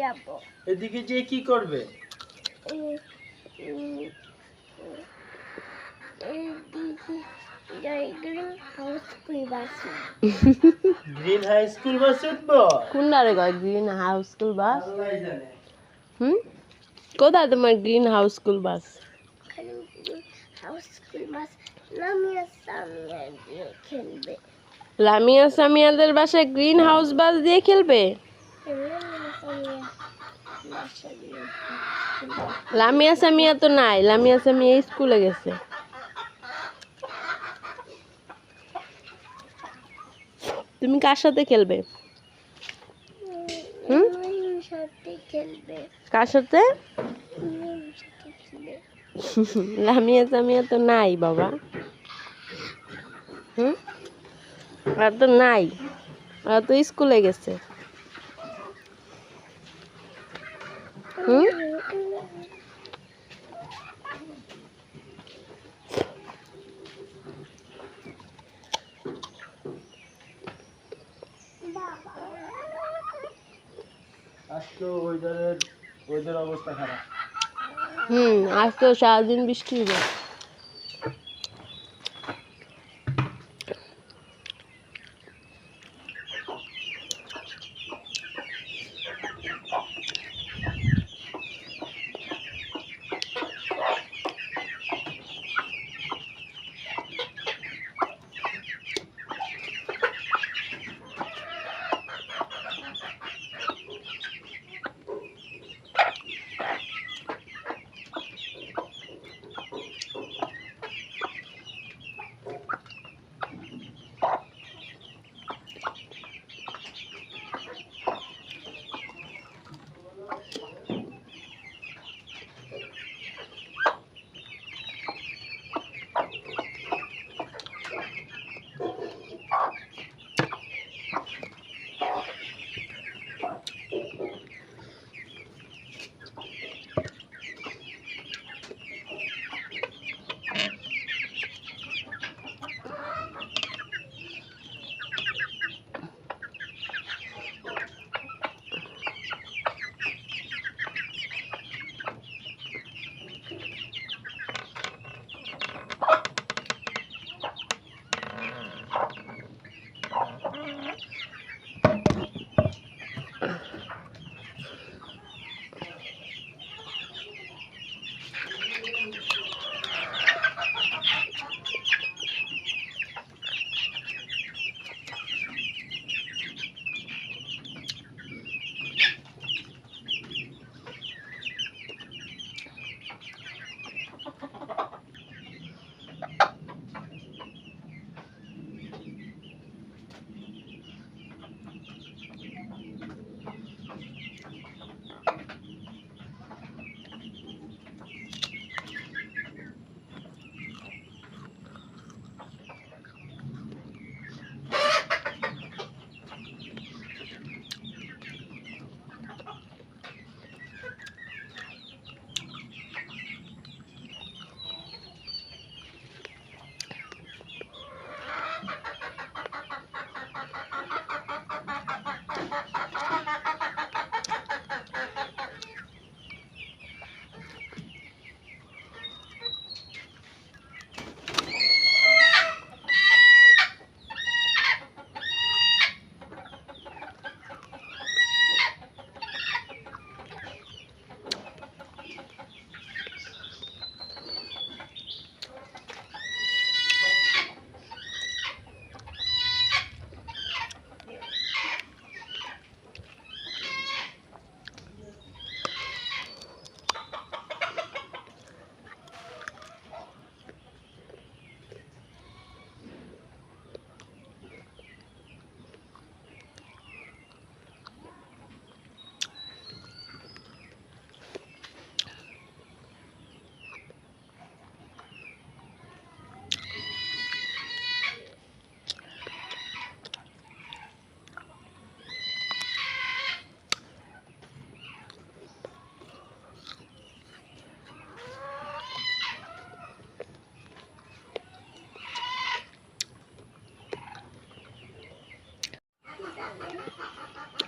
যাব। এদিকে যে কি করবে? গ্রিন হাউস কই বাসি গ্রিন হাই স্কুল বাসে উঠবো? কোনটারে কয় গ্রিন হাউস স্কুল বাস হুম? কোথায় তোমার green house school bus house bus Samia দিয়ে খেলবে। লামিয়া সামিয়াদের বাসায় গ্রিন হাউস বাস দিয়ে খেলবে? লামিয়া সামিয়া তো নাই লামিয়া সামিয়া স্কুলে গেছে। তুমি কার সাথে খেলবে? হুম? কার সাথে? লামিয়া সামিয়া তো নাই বাবা। হুম? আর তো নাই আর তো স্কুলে গেছে। হুম আজকে ওয়েদারের ওয়েদার অবস্থা খারাপ। হুম আজ তো সারাদিন বৃষ্টি হবে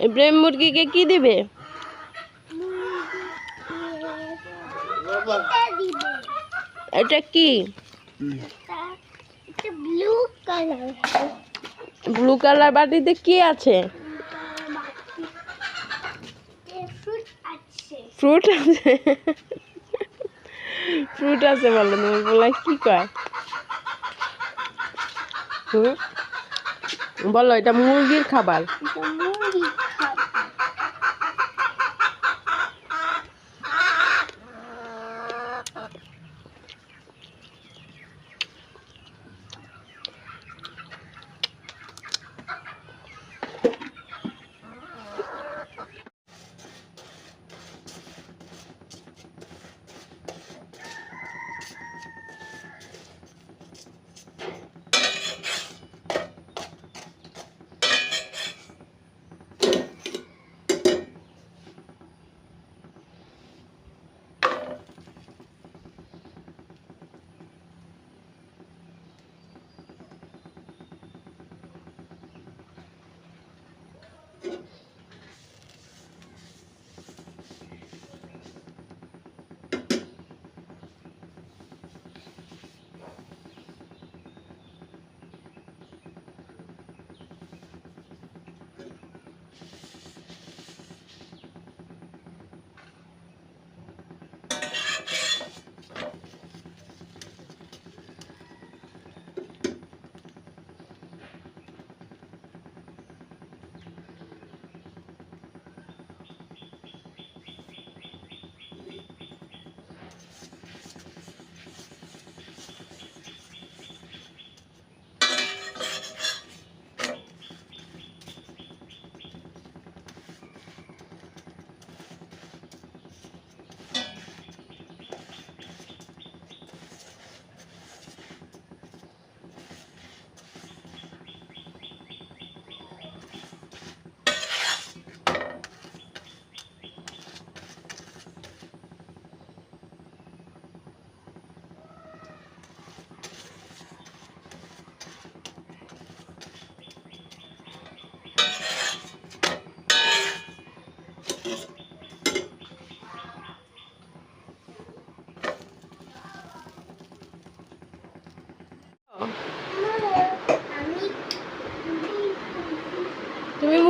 ইব্রাহিম মুরগিকে কি দিবে? এটা কি? ব্লু কালার বাটিতে কি আছে? ফ্রুট আছে। ফ্রুট আছে ফ্রুট আছে বলো, তুমি বলা কি কয়? হুম? বলো এটা মুরগির খাবার?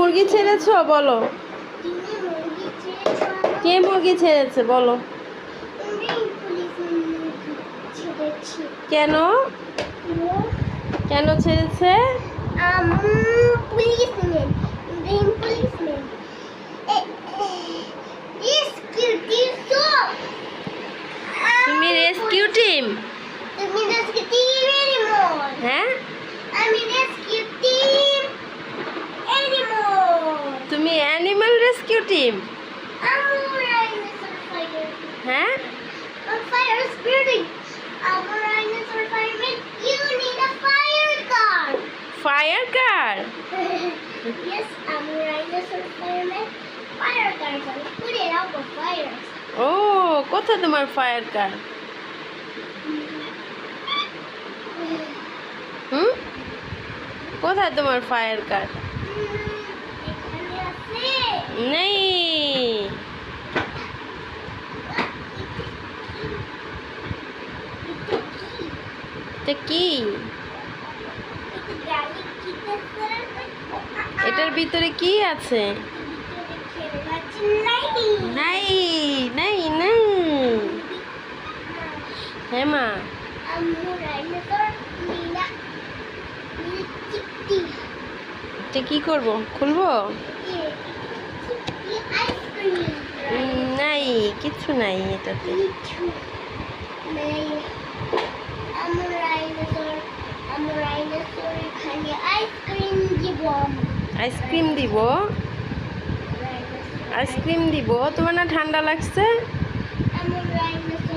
মুরগি ছেড়েছ বলো। কে মুরগি ছেড়েছে বলো। কেন? কেন ছেড়েছে? তুমি রেস্কিউ টিম হ্যাঁ? Rescue team I'm rhinoceros fighter. হ্যাঁ A fire spiriting. I'm a rhinoceros fireman. You need a fire car. Fire car yes, I'm a rhinoceros fireman. Fire cars are put it out for fires. ও কোথায় তোমার fire কার হুম কোথায় তোমার fire কার এখানে আছে কি? এটার ভিতরে কি আছে? নাই নাই হ্যাঁ কি করব? খুলবো? নাই কিছু নাই এটাতে। আইসক্রিম দিব। আইসক্রিম দিব? আইসক্রিম দিব? তোমার না ঠান্ডা লাগছে?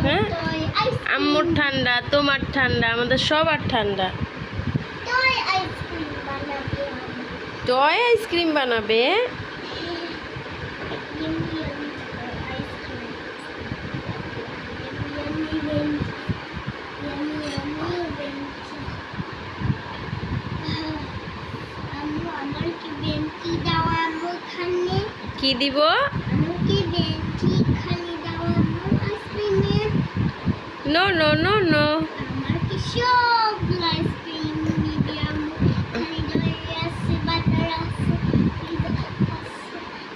হ্যাঁ? আম্মুর ঠান্ডা তোমার ঠান্ডা আমাদের সবার ঠান্ডা। টয় আইসক্রিম বানাবে? কি দিব? নো নো নো নো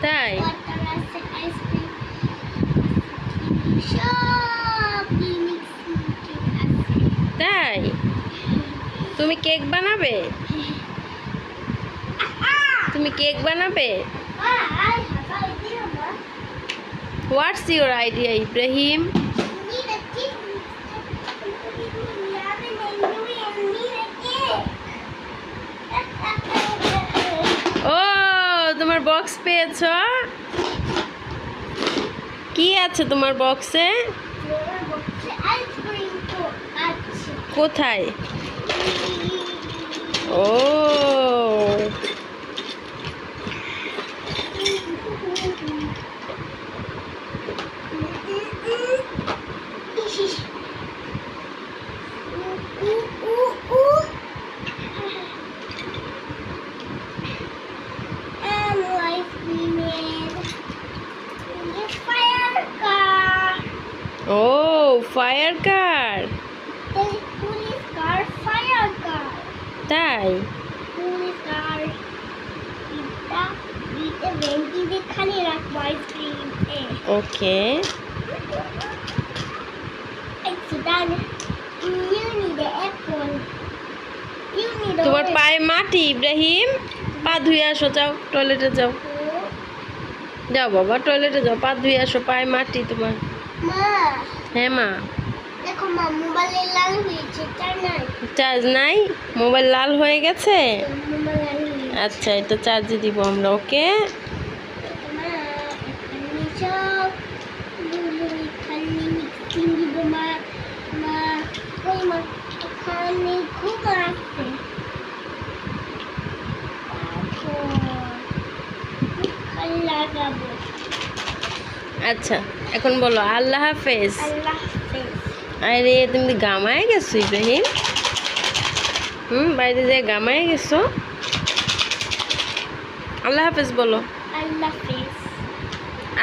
তাই? তাই? তুমি কেক বানাবে? তুমি কেক বানাবে? হোয়াটস ইউর আইডিয়া ইব্রাহিম ও তোমার বক্স পেয়েছ? কি আছে তোমার বক্সে কোথায়? ও। An apple. You need a তোমার orange. পায়ে মাটি ইব্রাহিম? পা ধুয়ে আসো যাও টয়লেটে যাও। যাও বাবা টয়লেটে যাও পা ধুয়ে আসো পায়ে মাটি তোমার। হ্যাঁ মা। দেখো মা মোবাইলে লাল হয়েছে তার নাই? চার্জ নাই? মোবাইল লাল হয়ে গেছে? আচ্ছা এটা চার্জে দিব আমরা ওকে? লাগাবো। আচ্ছা এখন বলো আল্লাহ হাফেজ। আরে তুমি তো গামায় গেছো ইব্রাহিম। হুম বাইরে যায় গামায় গেছো। আল্লাহ হাফেজ বলো। আল্লাহ হাফেজ।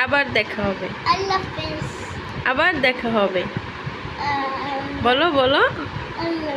আবার দেখা হবে। আল্লাহ হাফেজ। আবার দেখা হবে। বলো বলো। আল্লাহ